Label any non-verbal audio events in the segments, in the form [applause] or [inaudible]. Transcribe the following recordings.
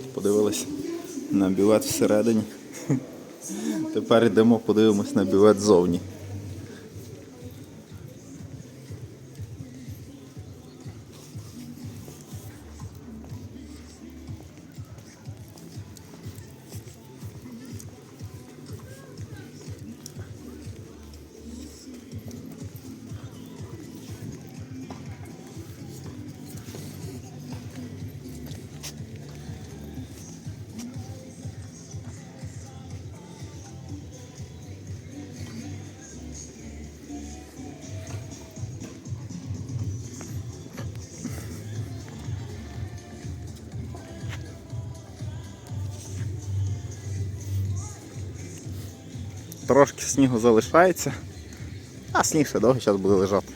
От, подивились на бювет всередині. Тепер йдемо, подивимось на бювет ззовні. Трошки снігу залишається, а сніг ще довгий час буде лежати.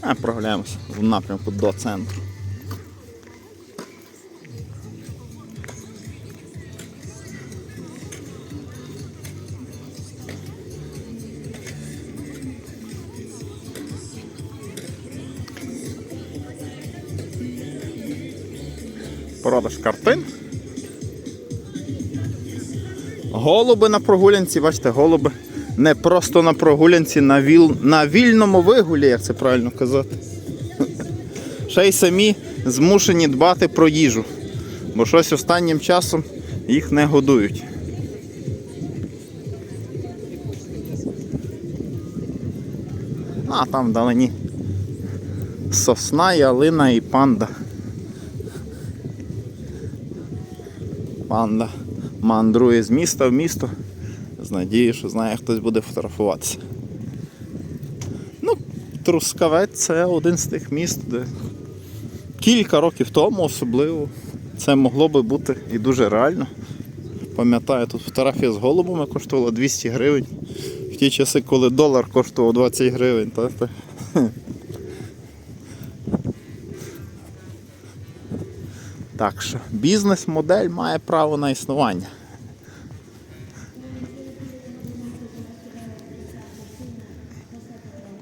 А прогуляємося в напрямку до центру. Продаж картин. Голуби на прогулянці, бачите, голуби не просто на прогулянці, на, віл... на вільному вигулі, як це правильно казати. [laughs] Ще й самі змушені дбати про їжу, бо щось останнім часом їх не годують. А там вдалині сосна, ялина і панда. Панда мандрує з міста в місто. З надією, що знає, хтось буде фотографуватися. Ну, Трускавець це один з тих міст, де кілька років тому особливо це могло би бути і дуже реально. Пам'ятаю, тут фотографія з голубами коштувала 200 гривень. В ті часи, коли долар коштував 20 гривень. Та, та. Так що бізнес-модель має право на існування.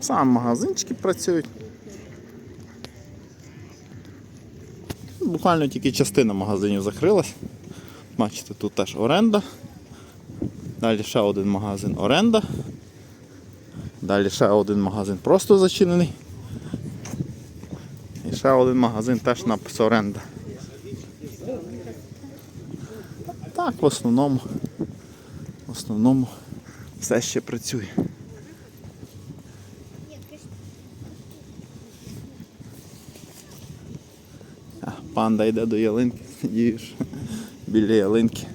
Сам магазинчики працюють. Буквально тільки частина магазинів закрилась. Бачите, тут теж оренда. Далі ще один магазин оренда. Далі ще один магазин просто зачинений. І ще один магазин теж напис оренда. Так, в основному, в основному все ще працює. А, панда йде до ялинки, надіюсь, біля ялинки.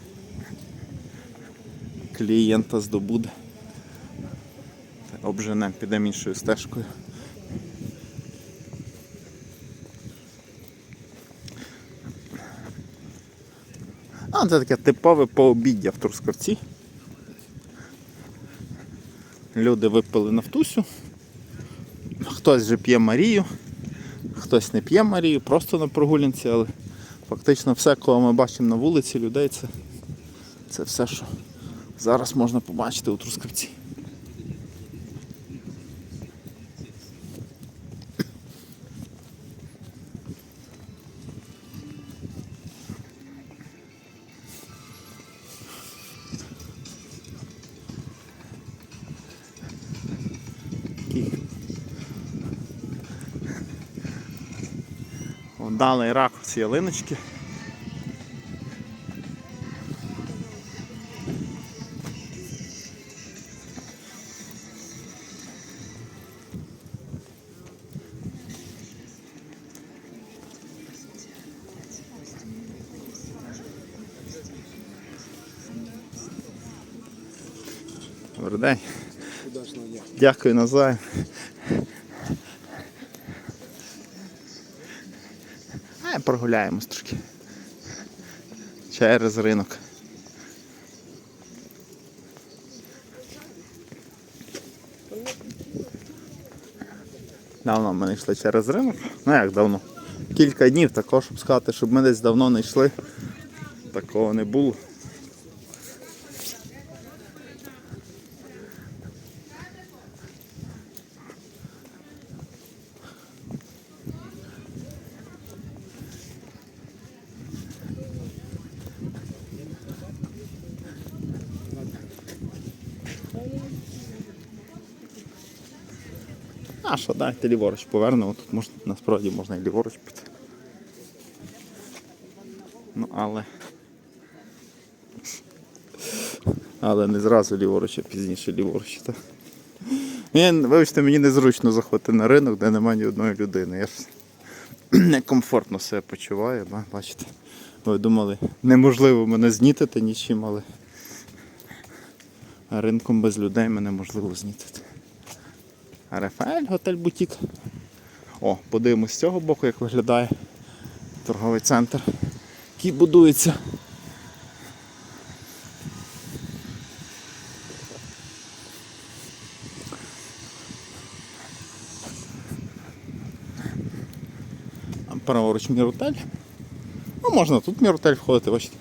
Клієнта здобуде. Обженемо, підемо іншою стежкою. Це таке типове пообіддя в Трускавці. Люди випили нафтусю. Хтось вже п'є Марію, хтось не п'є Марію, просто на прогулянці, але фактично все, кого ми бачимо на вулиці, людей, це, це все, що зараз можна побачити у Трускавці. Вдалий ракурс ялиночки. Добрий день. Дякую назаєм. Прогуляємось трошки. Через ринок. Давно ми не йшли через ринок. Ну як давно? Кілька днів також, щоб сказати, щоб ми десь давно не йшли. Такого не було. А що, дайте ліворуч повернемо, тут можна, насправді можна і ліворуч піти. Ну, але. Але не зразу ліворуч, а пізніше ліворуч. Так. Вибачте, мені незручно заходити на ринок, де немає ні одної людини. Я ж некомфортно себе почуваю, ба- бачите. Ви думали, неможливо мене знітити нічим, але ринком без людей мене можливо знітити. Рафаель, готель Бутік. О, подивимось з цього боку, як виглядає торговий центр, який будується. Праворуч міротель. Ну, можна тут міротель входити, бачите.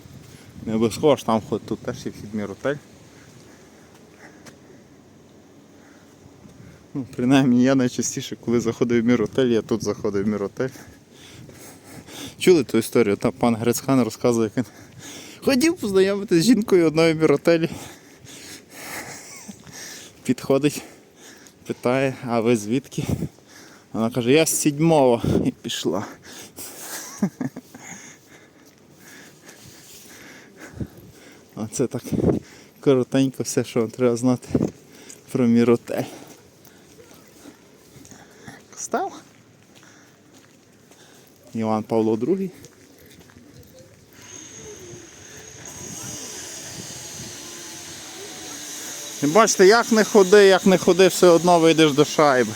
Не обов'язково ж там входить, тут теж є вхід міротель. Ну, принаймні я найчастіше, коли заходив в міротель, я тут заходив в міротель. Чули ту історію? Там пан Грецхан розказує, як він хотів познайомитися з жінкою одної міротелі. Підходить, питає, а ви звідки? Вона каже, я з сідьмого і пішла. Оце так коротенько все, що вам треба знати про міротель. Іван Павло II. І бачите, як не ходи, як не ходи, все одно вийдеш до шайби.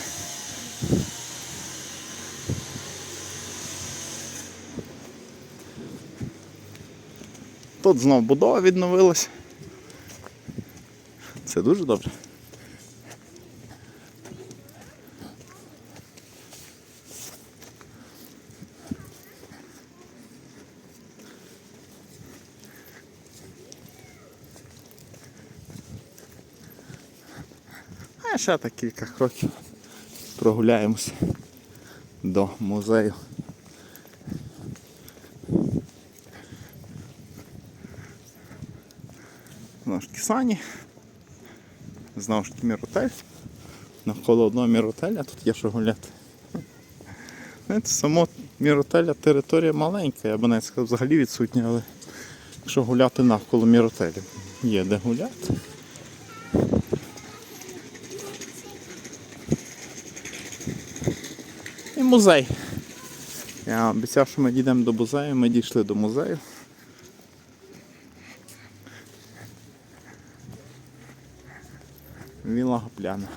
Тут знов будова відновилась. Це дуже добре. А ще так кілька кроків прогуляємося до музею. Знову ж таки сані. Знову ж таки міротель. Навколо одного міротеля тут є що гуляти. Знаєте, само міротеля територія маленька, я б навіть сказав, взагалі відсутня, але якщо гуляти навколо міротелю, є де гуляти. І музей. Я обіцяв, що ми дійдемо до музею, ми дійшли до музею. Віла Гопляна.